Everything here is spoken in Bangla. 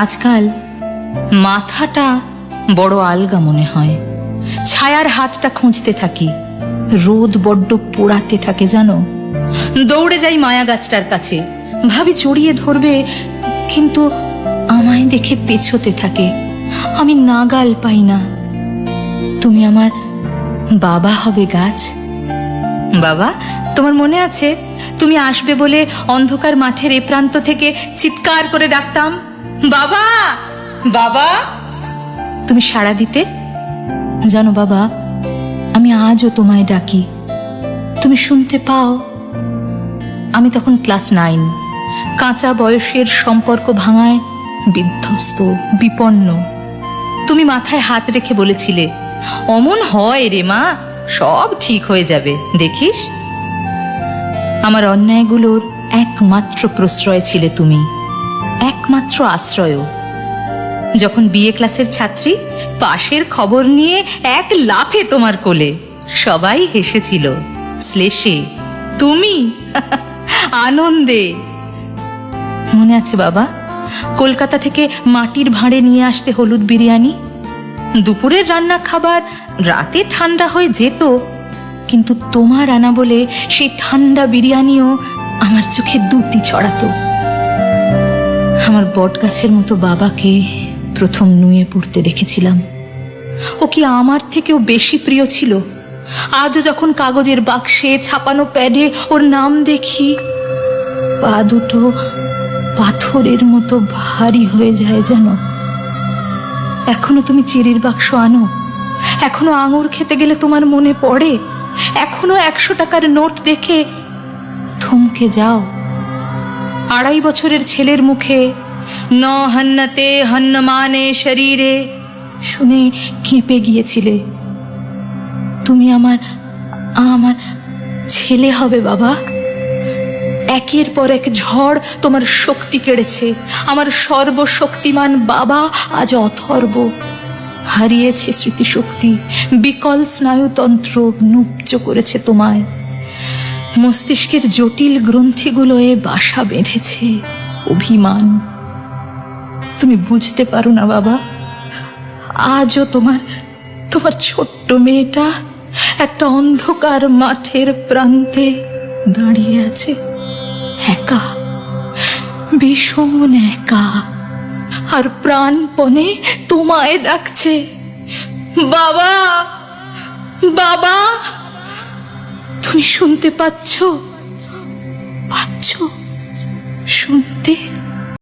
আজকাল মাথাটা বড় আলগা মনে হয়। ছায়ার হাতটা খুঁজতে থাকি, রোদ বড্ড পোড়াতে থাকে জানো? দৌড়ে যাই মায়া গাছটার কাছে, ভাবি চড়িয়ে ধরবে, কিন্তু আমায় দেখে পেছোতে থাকে, আমি নাগাল পাই না। তুমি আমার বাবা হবে গাছ? বাবা, তোমার মনে আছে? তুমি আসবে বলে অন্ধকার মাঠের এ প্রান্ত থেকে চিৎকার করে ডাকতাম? বাবা! বাবা! তুমি সাড়া দিতে? জানো বাবা, আমি আজও তোমায় ডাকি। তুমি শুনতে পাও, আমি তখন ক্লাস নাইন। কাঁচা বয়সের সম্পর্ক ভাঙায় বিধ্বস্ত, বিপন্ন। তুমি মাথায় হাত রেখে বলেছিলে, অমন হয় রে মা, সব ঠিক হয়ে যাবে, দেখিস? আমার অন্যায়গুলোর একমাত্র প্রশ্রয় ছিলে তুমি। একমাত্র আশ্রয়ও যখন বিএ ক্লাসের ছাত্রী, পাশের খবর নিয়ে এক লাফে তোমার কোলে। সবাই হেসেছিল, শ্লেষে, তুমি? আনন্দে। মনে আছে বাবা, কলকাতা থেকে মাটির ভাঁড়ে নিয়ে আসতে হলুদ বিরিয়ানি? দুপুরের রান্না খাবার, রাতে ঠান্ডা হয়ে যেত। কিন্তু তোমার আনা বলে সেই ঠান্ডা বিরিয়ানিও আমার চোখে দুটি ছড়াতো। আমার বট গাছের মতো বাবাকে প্রথম নুয়ে পড়তে দেখেছিলাম। ও কি আমার থেকেও বেশি প্রিয় ছিল? আজও যখন কাগজের বাক্সে ছাপানো প্যাডে ওর নাম দেখি, পা দুটো পাথরের মতো ভারী হয়ে যায় যেন। এখনও তুমি চিরির বাক্স আনো? এখনও আঙুর খেতে গেলে তোমার মনে পড়ে? এখনও একশো টাকার নোট দেখে থমকে যাও। আড়াই বছরের ছেলের মুখে, ন হন্নতে হন্নমানে শরীরে। শুনে কেঁপে গিয়েছিলে। তুমি আমার আমার ছেলে হবে বাবা। একের পর এক ঝড় তোমার শক্তি কেড়েছে। আমার সর্বশক্তিমান বাবা আজ অথর্ব। হারিয়েছে স্মৃতিশক্তি, বিকল স্নায়ুতন্ত্র নুব্জ করেছে তোমায়। মস্তিষ্কের জটিল গ্রন্থিগুলোয় বাসা বেঁধেছে। অভিমান। তুমি বুঝতে পারো না, বাবা। আজও তোমার তোমার ছোট্ট মেয়েটা একটা অন্ধকার মাঠের প্রান্তে দাঁড়িয়ে আছে। একা, ভীষণ একা। আর প্রাণপণে তোমায় ডাকছে। বাবা বাবা! তুমি শুনতে পাচ্ছ? পাচ্ছ? শুনতে